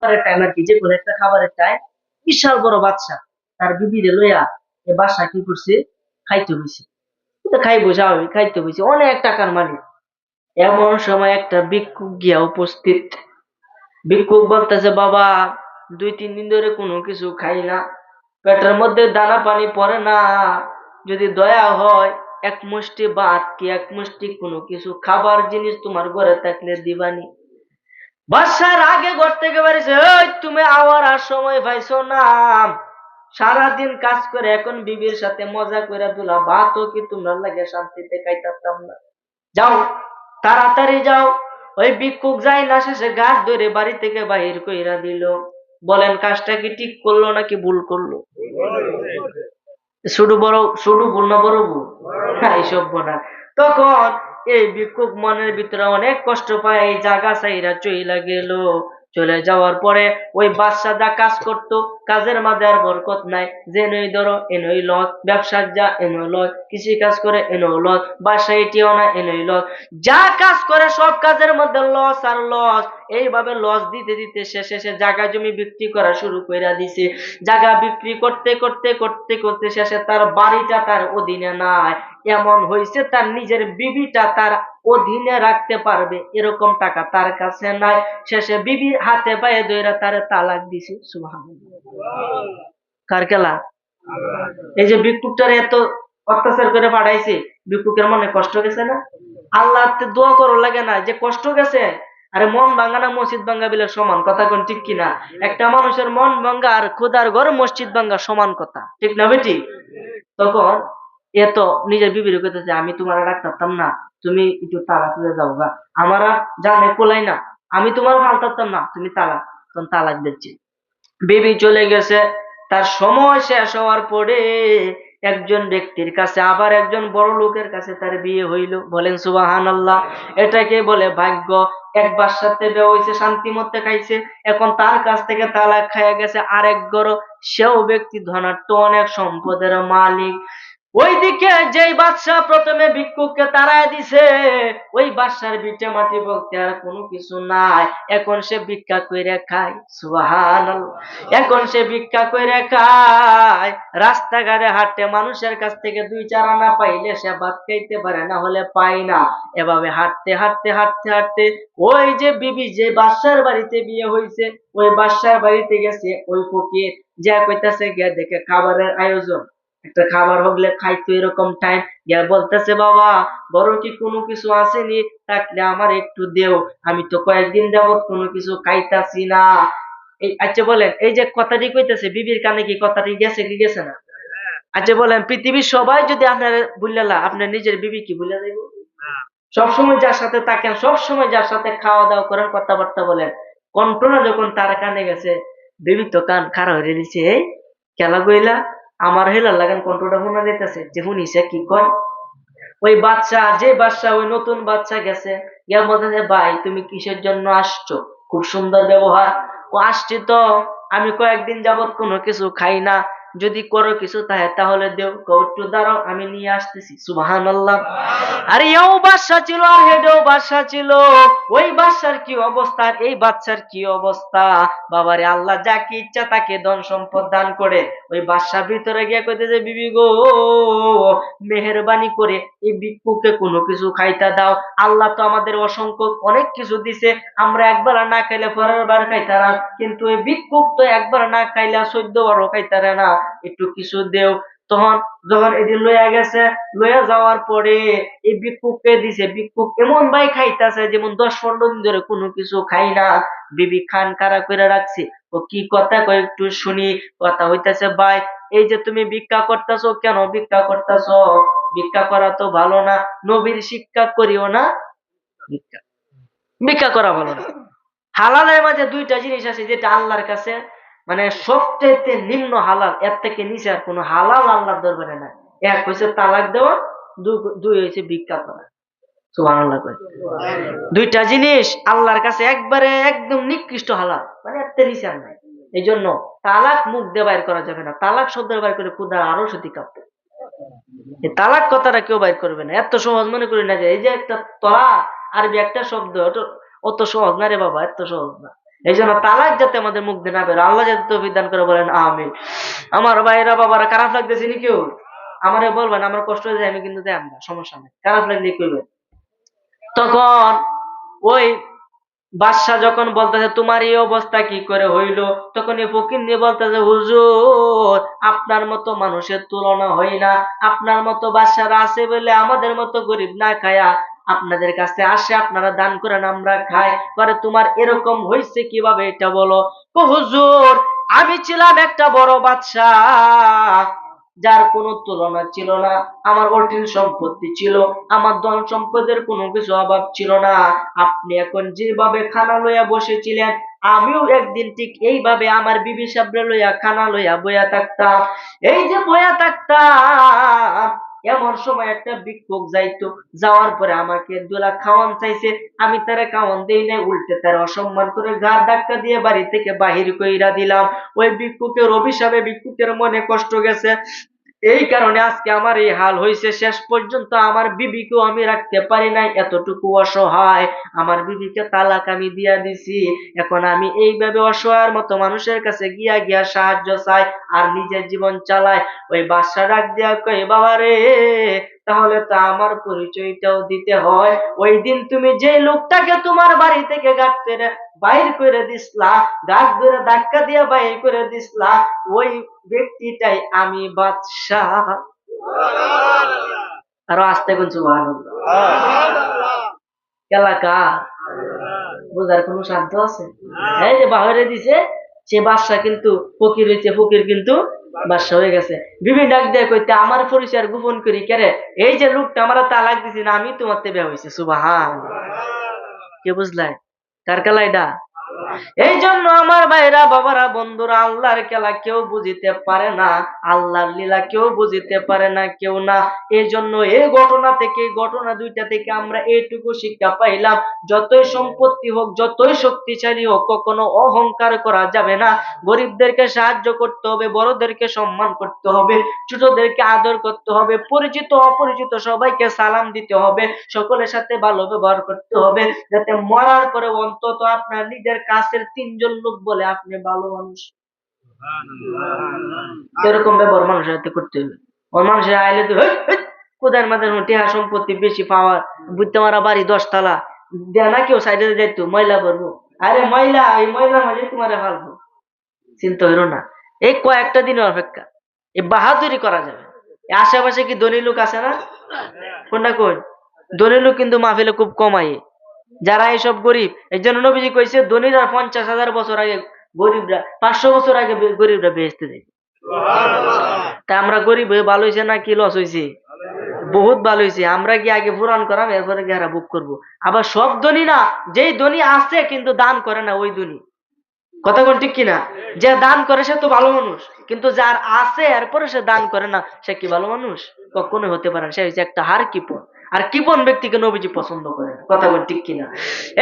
খাবারের টাইম আর কি? যে কোনো একটা খাবারের টাইম বিশাল বড় বাচ্চা, তার বিবিরে লইয়া এ বাসা কি করছে? খাইতে খাইতে অনেক টাকার মালিক। এমন সময় একটা গিয়া উপস্থিত। বলতেছে, বাবা, দুই, তিন দিন ধরে কোনো কিছু খাই না। পেটের মধ্যে দানা পানি পড়ে না। যদি দয়া হয়, এক মুষ্টি ভাত কি, এক মুষ্টি কোনো কিছু? খাবার জিনিস তোমার ঘরে থাকলে দিবানি। বাসার আগে ঘর থেকে বাড়িছে ওই তুমি আওয়ার আর সময় পাইছো না। সারাদিন কাজ করে এখন বিবির সাথে মজা করে দুলা ভাতও কি তোমরা লাগে শান্তিতে খাইতাম না। যাও তাড়াতাড়ি যাও। ওই ভিক্ষুক যাই না শেষে গাছ ধরে বাড়ি থেকে বাহির কইরা দিল বলেন কাজটা কি ঠিক করল নাকি ভুল করল? শুধু বড় শুধু ভুল না বড় ভুল। হ্যাঁ, এইসব বোনা তখন এই ভিক্ষুক মনের ভিতরে অনেক কষ্ট পায়, এই জায়গা চাইরা চইলা গেল। চলে যাওয়ার পরে ওই বাদশা যা কাজ করতো, কাজের মাঝে আর বরকত নাই। যে নই ধরো এনই লস ব্যবসার যা এনো লস কৃষি কাজ করে এনো লস বাসা এটিও না এনই লস যা কাজ করে সব কাজের মধ্যে লস আর লস। এইভাবে লস দিতে দিতে শেষে সে জায়গা জমি বিক্রি করা শুরু করে দিছে। জায়গা বিক্রি করতে করতে করতে করতে শেষে তার বাড়িটা তার অধীনে নাই। এমন হয়েছে, তার নিজের বিবিটা তার অধীনে রাখতে পারবে। এরকম টাকা তার কাছে নাই। শেষে বিবির হাতে পায়ে দইরা তার তালাক দিছে। সুবহানাল্লাহ। কার খেলা? এই যে ভিক্ষুকটার এত অত্যাচার করে পাঠাইছে, ভিক্ষুকের মনে কষ্ট গেছে না? আল্লাহ দোয়া করো লাগে না যে কষ্ট গেছে। আরে মন ভাঙ্গা না মসজিদ ভাঙ্গা বিলে সমান কথা কোন ঠিক কিনা? একটা মানুষের মন ভাঙ্গা আর খুদার ঘর মসজিদ ভাঙ্গা সমান কথা। ঠিক না বেটি? তখন এ তো নিজের বিবির কইতেছে আমি তোমার রাখতাম না। তুমি একটু তালা তুলে যাও গা। আমার আর জানে কোলাই না। আমি তোমার ফালতাম না। তুমি তালাক, তখন তালাক দিচ্ছি। বিবি চলে গেছে। তার সময় শেষ হওয়ার পরে একজন ব্যক্তির কাছে, আবার একজন বড় লোকের কাছে তার বিয়ে হইল। বলেন সুবাহান আল্লাহ এটাকে বলে? ভাগ্য একবার সাথে বিয়ে হয়েছে শান্তি মধ্যে খাইছে। এখন তার কাছ থেকে তালাক খাইয়া গেছে। আরেক গড় সেও ব্যক্তি ধনাট্য অনেক সম্পদের মালিক। ওইদিকে যেই বাদশাহ প্রথমে ভিক্ষুককে তাড়ায় দিছে, ওই বাদশার বিটে মাটি বলতে আর কোনো কিছু নাই। এখন সে ভিক্ষা কইরে খায় সুহান এখন সে ভিক্ষা কইরে খায়, রাস্তাঘাটে হাঁটতে মানুষের কাছ থেকে দুই চার আনা পাইলে সে ভাত খাইতে পারে, না হলে পায় না। এভাবে হাঁটতে হাঁটতে হাঁটতে হাঁটতে ওই যে বিবি, যে বাদশার বাড়িতে বিয়ে হয়েছে ওই বাদশার বাড়িতে গেছে ওই ফকির। যা কইতাছে গিয়া দেখে খাবারের আয়োজন। একটা খাবার হগলে খাইতো এরকম টাইম গিয়া বলতেছে বাবা বড় কি কোনো কিছু আসেনি? থাকলে আমার একটু দেও। আমি তো কয়েকদিন যাবত কোনো কিছু খাইতাছি না। এই আচ্ছা বলেন এই যে কথাটি কইতেছে বিবির কানে কি কথাটি গেছে কি গেছে না? আচ্ছা বলেন পৃথিবীর সবাই যদি আপনার বুঝলেলা আপনার নিজের বিবি কি বুঝলে দেব? সবসময় যার সাথে থাকেন সবসময় যার সাথে খাওয়া দাওয়া করেন কথাবার্তা বলেন। কন্ট্রোনা যখন তার কানে গেছে বিবি তো কান খারাপ হয়ে এই খেলা গইলা আমার হেলার লাগান কন্ট্রোলটা শোনা দিতেছে যে শুনিছে কি কয়? ওই বাচ্চা, যে বাচ্চা, ওই নতুন বাচ্চা গেছে ইয়া বলতেছে ভাই, তুমি কিসের জন্য আসছো? খুব সুন্দর ব্যবহার। ও আসছি তো, আমি কয়েকদিন যাবত কোনো কিছু খাই না যদি করো কিছু, তাহে তাহলে দেও। একটু দাঁড়াও, আমি নিয়ে আসতেছি। সুবাহান আল্লাহ আরে এও বাচ্চা ছিল, আর হেডেও বাচ্চা ছিল। ওই বাচ্চার কি অবস্থা এই বাচ্চার কি অবস্থা? বাবারে, আল্লাহ যাকে ইচ্ছা, তাকে ধন সম্পদ দান করে। ওই বাচ্চার ভিতরে গিয়ে কইতেছে, বিবি গো, মেহরবানি করে এই ভিক্ষুকে কোনো কিছু খাইতা দাও। আল্লাহ তো আমাদের অসংখ্য, অনেক কিছু দিছে। আমরা একবার না খাইলে পরের বার খাইতারাম। কিন্তু এই ভিক্ষুক তো একবার না খাইলে চোদ্দ বারও খাইতারে না। একটু কিছু দেও। তখন যখন এটি লইয়া গেছে, লইয়া যাওয়ার পরে এই ভিক্ষুককে দিছে। ভিক্ষুক এমন ভাই খাইতাছে যেমন দশ পনেরো দিন ধরে কোনো কিছু খাই না। বিবি খান কারা করে রাখছে? ও কি কথা কয় একটু শুনি। কথা হইতাছে, ভাই, এই যে তুমি ভিক্ষা করতেছো কেন? ভিক্ষা করতেছো? ভিক্ষা করা তো ভালো না। নবীর শিক্ষা করিও না। ভিক্ষা। ভিক্ষা করা ভালো না। হালালের মাঝে দুইটা জিনিস আছে যেটা আল্লাহর কাছে মানে সবচেয়ে নিম্ন হালাল, এর থেকে নিচে আর কোনো হালাল আল্লাহর দরবারে নাই। এক হয়েছে তালাক দেওয়া দুই হয়েছে ভিক্ষা করা। দুইটা জিনিস আল্লাহর কাছে একবারে একদম নিকৃষ্ট হালাল মানে থেকে নিচে আর নাই। এই জন্য তালাক মুখ দিয়ে বাইর করা যাবে না। তালাক শব্দ বাইর করে খুদার আরও সতী কাঁপত তালাক কথাটা কেউ বাইর করবে না। এত সহজ মনে করি না যে, এই যে একটা তলা, আরবি একটা শব্দ অত সহজ না রে বাবা, এত সহজ না। এই জন্য তালাক যাতে আমাদের মুখ দিয়ে না বেরো আল্লাহ যাতে তো বিধান করে বলেন আমি আমার ভাইরা, বাবারা, খারাপ লাগতেছে নি কেউ আমারে বলবেন, আমার কষ্ট হয়ে যায়, আমি কিন্তু দেন না, সমস্যা নেই। খারাপ লাগলে করবেন তখন ওই বাদশাহ যখন বলতেছে, তোমার এই অবস্থা কি করে হইল? তখন এই ফকির নিয়ে বলতেছে, হুজুর, আপনার মতো মানুষের তুলনা হয় না। আপনার মতো বাদশারা আছে বলে আমাদের মতো গরিব না খায়া আপনাদের কাছে আসে, আপনারা দান করেন, আমরা খাই। করে তোমার এরকম হয়েছে কীভাবে এটা বলো? হুজুর, আমি ছিলাম একটা বড় বাদশাহ, যার কোনো তুলনা ছিল না। আমার অটিল সম্পত্তি ছিল, আমার ধন সম্পদের কোনো কিছু অভাব ছিল না। আপনি এখন যেভাবে খানা লইয়া বসেছিলেন, আমিও একদিন ঠিক এইভাবে আমার বিবি সাবরে লইয়া খানা লইয়া বইয়া থাকতাম। এই যে বইয়া থাকতাম এমন সময় একটা ভিক্ষুক যাইতো, যাওয়ার পরে আমাকে দোলা খাওয়ান চাইছে, আমি তারা খাওয়ান দেই নাই, উল্টে তার অসম্মান করে গা ধাক্কা দিয়ে বাড়ি থেকে বাহির কইরা দিলাম। ওই ভিক্ষুকের অভিশাপে ভিক্ষুকের মনে কষ্ট গেছে। এই কারণে আজকে আমার এই হাল হয়েছে শেষ পর্যন্ত আমার বিবিকেও আমি রাখতে পারি নাই, এতটুকু অসহায়। আমার বিবিকে তালাক আমি দিয়া দিছি। এখন আমি এইভাবে অসহায়ের মতো মানুষের কাছে গিয়া গিয়া সাহায্য চাই আর নিজের জীবন চালাই। ওই বাসা ডাক দিয়া কই বাবা রে, তাহলে তো আমার পরিচয়টাও দিতে হয়। ওই দিন তুমি যে লোকটাকে তোমার বাড়ি থেকে করে বাইর করে দিসলা গাছ ধরে ধাক্কা দিয়ে বাইর করে দিসলা, ওই ব্যক্তিটাই আমি বাদশাহ। আরও আসতে কোন সুবাহ এলাকা বোঝার সাধ্য আছে? এই যে বাহিরে দিছে, সে বাদশা কিন্তু ফকির হয়েছে ফকির কিন্তু বাদশা হয়ে গেছে। বিবি ডাক দিয়ে কইতে, আমার পরিচয় গোপন করি কেরে এই যে লোকটা আমার তালাক দিছি না, আমি তোমার তেবে হয়েছে সুবাহান কে বুঝলাই কার কালা এটা এই জন্য আমার ভাইরা, বাবারা, বন্ধুরা, আল্লাহর খেলা কেউ বুঝিতে পারে না, আল্লাহর লীলা কেউ বুঝিতে পারে না, কেউ না। এই জন্য এই ঘটনা থেকে ঘটনা দুইটা থেকে আমরা এইটুকু শিক্ষা পাইলাম, যতই সম্পত্তি হোক, যতই শক্তিশালী হোক, কখনো অহংকার করা যাবে না। গরিবদেরকে সাহায্য করতে হবে, বড়দেরকে সম্মান করতে হবে, ছোটদেরকে আদর করতে হবে, পরিচিত, অপরিচিত সবাইকে সালাম দিতে হবে, সকলের সাথে ভালো ব্যবহার করতে হবে, যাতে মরার পরে অন্তত আপনার নিজের কাছের তিনজন লোক বলে আপনি ভালো মানুষ। এরকম ব্যবহার মানুষের সাথে করতে হবে। ওই মানুষের আইলে তো "হেই, হেই, কোদার মাঝে টিহা সম্পত্তি বেশি পাওয়ার বুঝতে মারা বাড়ি দশতলা দেয় না কেউ সাইডে যাইতো ময়লা করব আরে ময়লা এই ময়লার মাঝে তোমার ভালো চিন্তা হইল না। এই কয়েকটা দিনের অপেক্ষা। এই বাহাদুরি করা যাবে। আশেপাশে কি ধনী লোক আছে না? কোনটা কোন ধনী লোক কিন্তু মাহফিলে খুব কমাই যারা এইসব গরিব এই জন্য নবীজি কইছে ধনীরা পঞ্চাশ হাজার বছর আগে গরিবরা পাঁচশো বছর আগে গরিবরা বেহেস্তে যায় তা আমরা গরিব হয়ে ভালো হয়েছে না কি লস হয়েছে বহুত ভালো হয়েছে আমরা কি আগে পুরাণ করাম এরপরে গিয়ে বুক করব? আবার সব ধনী না যেই ধনী আছে কিন্তু দান করে না ওই ধনী। কথা কোন ঠিক কিনা? যে দান করে সে তো ভালো মানুষ কিন্তু যার আছে এরপরে সে দান করে না সে কি ভালো মানুষ? কখনো হতে পারে না। সে হচ্ছে একটা হার কিপন আর কিপন ব্যক্তিকে নবীজি পছন্দ করে না। কথা বল ঠিক কিনা?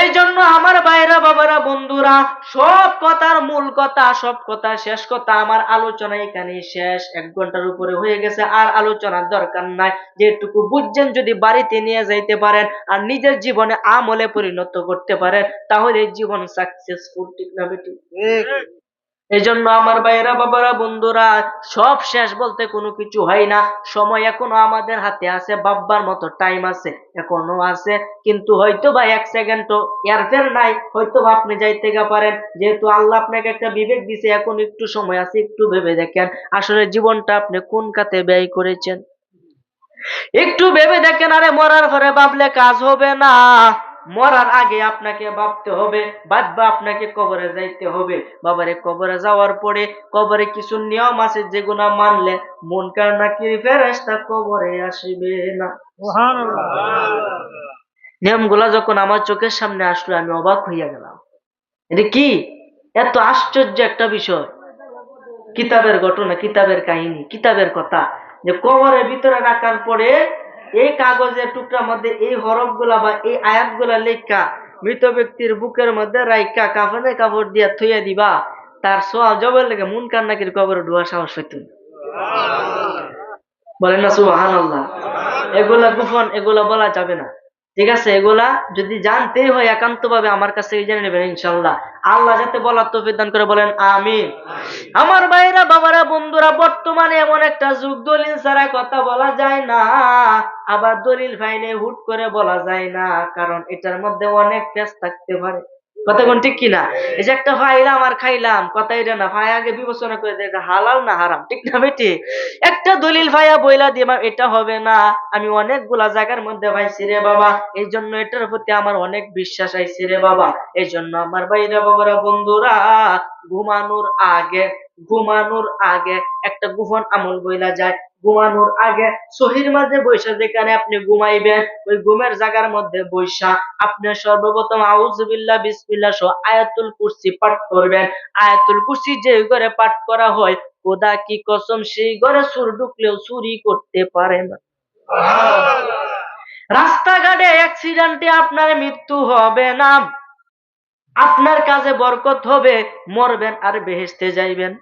এই জন্য আমার ভাইরা বাবারা, বন্ধুরা, সব কথার মূল কথা, সব কথা, শেষ কথা আমার আলোচনা এখানে শেষ। এক ঘণ্টার উপরে হয়ে গেছে, আর আলোচনার দরকার নাই। যেটুকু বুঝছেন, যদি বাড়িতে নিয়ে যাইতে পারেন আর নিজের জীবনে আমলে পরিণত করতে পারেন, তাহলে জীবন সাকসেসফুল ঠিক না বেটি? এই জন্য আমার ভাইয়েরা, বাবারা, বন্ধুরা, সব শেষ বলতে কোনো কিছু হয় না। সময় এখনও আমাদের হাতে আছে, বাব্বার মতো টাইম আছে, এখনও আছে। কিন্তু হয়তো বা এক সেকেন্ডও এয়ারফের নাই, হয়তো বা আপনি যাইতে পারেন। যেহেতু আল্লাহ আপনাকে একটা বিবেক দিছে, এখন একটু সময় আছে, একটু ভেবে দেখেন, আসলে জীবনটা আপনি কোন কাতে ব্যয় করেছেন? একটু ভেবে দেখেন, আরে মরার পরে ভাবলে কাজ হবে না। মরার আগে আপনাকে ভাবতে হবে বাদবা আপনাকে কবরে যাইতে হবে। বাবারে কবরে যাওয়ার পরে কবরে কিছু নিয়ম আছে যেগুলো মানলে মন কার নাকি ফেরেস্তা কবরে আসবে না। নিয়মগুলা যখন আমার চোখের সামনে আসলো আমি অবাক হইয়া গেলাম। এটা কি? এত আশ্চর্য একটা বিষয়। কিতাবের ঘটনা কিতাবের কাহিনী কিতাবের কথা। যে কবরের ভিতরে রাখার পরে এই কাগজের টুকরার মধ্যে এই হরফগুলা বা এই আয়াতগুলা লেখা মৃত ব্যক্তির বুকের মধ্যে রাইকা কাফনে কাপড় দিয়া থইয়া দিবা। তার সোয়া জবের লেগে মুন কান্নাকির কবর ডুয়া সাহস হইত। বলেন না সুবাহ এগুলা গোপন, এগুলা বলা যাবে না। ঠিক আছে, এগুলা যদি জানতে হয় একান্ত ভাবে আমার কাছে জেনে নেবেন, ইনশাল্লাহ। আল্লাহ যাতে বলার তৌফিক দান করে বলেন, আমিন। আমার ভাইরা, বাবারা, বন্ধুরা, বর্তমানে এমন একটা যুগ, দলিল ছাড়া কথা বলা যায় না। আবার দলিল ফাইলে হুট করে বলা যায় না, কারণ এটার মধ্যে অনেক ফেস থাকতে পারে। কথা কোন ঠিক কিনা? এই যে একটা ফাইলাম আর খাইলাম কথা এটা না ভাই আগে বিবেচনা করে দেখ হালাল না হারাম ঠিক না বেটি একটা দলিল ভাইয়া বইলা দিয়ে মা, এটা হবে না আমি অনেকগুলা জায়গার মধ্যে পাইছি রে বাবা এই জন্য এটার প্রতি আমার অনেক বিশ্বাস আইছে রে বাবা এই জন্য আমার ভাইরা বাবারা বন্ধুরা ঘুমানোর আগে ঘুমানোর আগে একটা গোপন আমল বইলা যায় ঘুমানোর আগে সহির মাঝে বৈশা যেখানে আপনি ঘুমাইবেন ওই ঘুমের জায়গার মধ্যে বৈশা আপনি সর্বপ্রথম আউজবিল্লাহ বিসমিল্লাহ সহ আয়াতুল কুরসি পাঠ করবেন। আয়াতুল কুরসি যে ঘরে পাঠ করা হয় খোদা কি কসম সেই ঘরে সুর ঢুকলেও চুরি করতে পারে না। রাস্তাঘাটে অ্যাক্সিডেন্টে আপনার মৃত্যু হবে না। আপনার কাজে বরকত হবে মরবেন আর বেহেস্তে যাইবেন।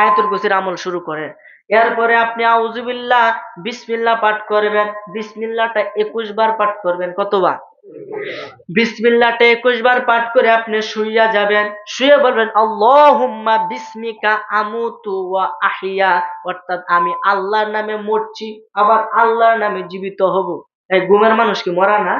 আয়াতুল কুরসির আমল শুরু করে এরপরে আপনি আউজুবিল্লাহ বিসমিল্লাহ পাঠ করবেন। বিসমিল্লাহটা একুশ বার পাঠ করবেন। কতবার? বিসমিল্লাহটা একুশ বার পাঠ করে আপনি শুইয়া যাবেন। শুয়ে বলবেন, আল্লাহুম্মা বিসমিকা আমুতু ওয়া আহিয়া। অর্থাৎ আমি আল্লাহর নামে মরছি, আবার আল্লাহর নামে জীবিত হব। এই ঘুমের মানুষ কি মরা না?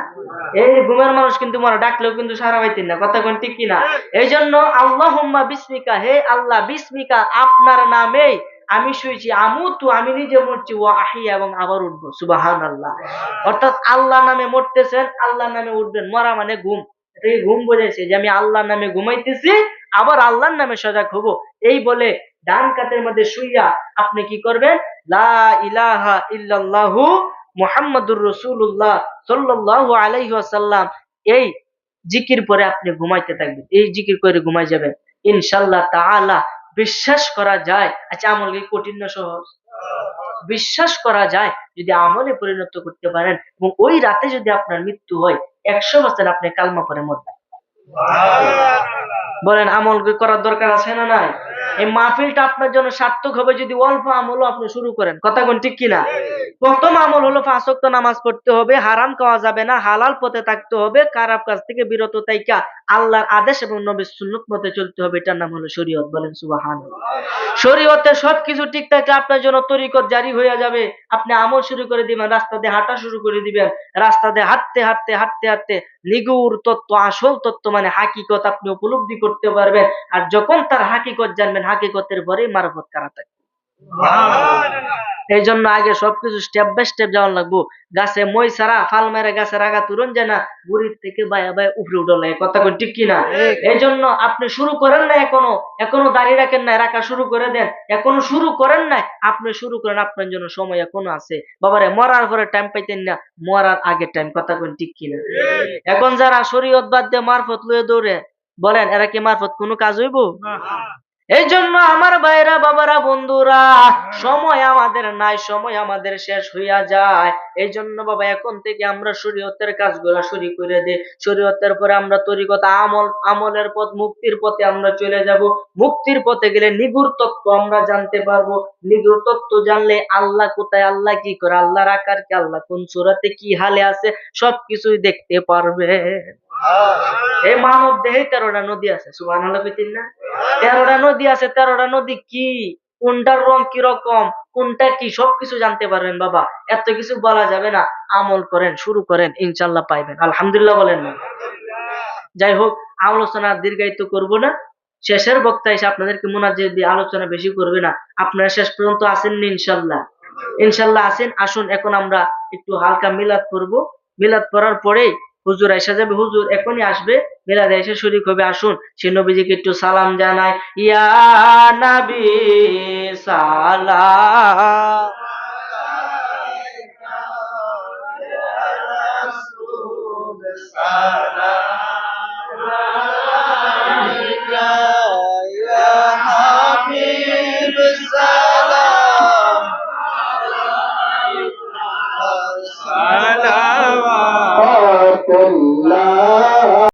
এই ঘুমের মানুষ কিন্তু মরা, ডাকলেও কিন্তু সারা পাইতেন না, কথা কোন ঠিক কিনা? এই জন্য আল্লাহুম্মা বিসমিকা, হে আল্লাহ বিসমিকা, আপনার নামেই আমি শুয়েছি, আমুতু, আমি নিজে মরছি ও আহিয়া এবং আবার উঠবো সুবাহান আল্লাহ অর্থাৎ আল্লাহ নামে মরতেছেন, আল্লাহ নামে উঠবেন, মরা মানে ঘুম। এটাকে ঘুম বোঝাইছে? যে আমি আল্লাহর নামে ঘুমাইতেছি, আবার আল্লাহর নামে সজাগ হব? এই বলে ডান কাতের মধ্যে শুইয়া আপনি কি করবেন? লা ইলাহা ইল্লাল্লাহু মুহাম্মাদুর রাসূলুল্লাহ সাল্লাল্লাহু আলাইহি ওয়াসাল্লাম এই জিকির পরে আপনি ঘুমাইতে থাকবেন। এই জিকির করে ঘুমাই যাবেন। ইনশাআল্লাহ তাআলা বিশ্বাস করা যায়। আচ্ছা আমল কি কঠিন না সহজ? বিশ্বাস করা যায় যদি আমলে পরিণত করতে পারেন এবং ওই রাতে যদি আপনার মৃত্যু হয় একশো বছর আপনি কালমা করে মরবেন। বলেন আমল কি করার দরকার আছে না নাই? এই মাহফিলটা আপনার জন্য সার্থক হবে যদি অল্প আমলও আপনি শুরু করেন। কথা কোন ঠিক কিনা? প্রথম আমল হলো ফাঁসক্ত নামাজ পড়তে হবে হারাম খাওয়া যাবে না হালাল পথে থাকতে হবে খারাপ কাজ থেকে বিরত থাইকা আল্লাহর আদেশ এবং নবীর সুন্নত মতে চলতে হবে এটার নাম হলো শরীয়ত বলেন সুবাহান শরীয়তে সবকিছু ঠিক থাকলে আপনার জন্য তরিকত জারি হয়ে যাবে আপনি আমল শুরু করে দিবেন রাস্তা দিয়ে হাঁটা শুরু করে দিবেন রাস্তা দিয়ে হাঁটতে হাঁটতে হাঁটতে হাঁটতে নিগুর তত্ত্ব, আসল তত্ত্ব মানে হাকিকত আপনি উপলব্ধি করতে পারবেন। আর যখন তার হাকিকত জানবেন, হাকিকতের পরে মারফত কারা থাকে এই জন্য আগে সবকিছু স্টেপ বাই স্টেপ যাওয়ার লাগবো। গাছে মই সারা ফাল মেরে গাছের আগা তুরন যায় না, গুড়ির থেকে বায়া বায়া উপরে উঠল কথা কোন ঠিক কিনা? এই জন্য আপনি শুরু করেন না এখনও এখনও দাঁড়িয়ে রাখেন না রাখা শুরু করে দেন। এখনও শুরু করেন না আপনি শুরু করেন, আপনার জন্য সময় এখনও আছে। বাবারে, মরার পরে টাইম পাইতেন না, মরার আগে টাইম কথা কোন ঠিক কিনা? এখন যারা শরীয়ত বাদ দিয়ে মারফত লয়ে দৌড়ে, বলেন, এরা কি মারফত কোনো কাজ হইব? এই জন্য আমার ভাইরা, বাবারা, বন্ধুরা, সময় আমাদের নাই, সময় আমাদের শেষ হইয়া যায়। এই জন্য বাবা, এখন থেকে আমরা শরীয়তের কাজগুলো শুরু করে দিই। শরীয়তের পরে আমরা তরিকত আমল, আমলের পথ, মুক্তির পথে আমরা চলে যাব। মুক্তির পথে গেলে নিগুর তত্ত্ব আমরা জানতে পারব। নিগুর তত্ত্ব জানলে আল্লাহ কোথায়, আল্লাহ কি করে, আল্লাহর আকার কি, আল্লাহ কোন সুরাতে কি হালে আছে, সবকিছুই দেখতে পারবে। এই মানব দেহে তেরোটা নদী আছে সুবাহ না তেরোটা নদী আছে, তেরোটা নদী কি? কোনটার রং কি রকম কোনটা কি? সবকিছু জানতে পারবেন, বাবা। এত কিছু বলা যাবে না। আমল করেন, শুরু করেন ইনশাল্লাহ পাইবেন। আলহামদুলিল্লাহ বলেন না। যাই হোক, আলোচনা দীর্ঘায়িত করব না। শেষের বক্তা এসে আপনাদেরকে মোনাজে দিয়ে আলোচনা বেশি করবে না। আপনারা শেষ পর্যন্ত আসেননি ইনশাল্লাহ ইনশাল্লাহ আসেন, আসুন, এখন আমরা একটু হালকা মিলাদ করব মিলাদ করার পরেই হুজুর আইসা যাবে, হুজুর এখনই আসবে মিলাদে এসে শরিক হবে, আসুন। সে নবীজিকে একটু সালাম জানায় ইয়া নাবি সালা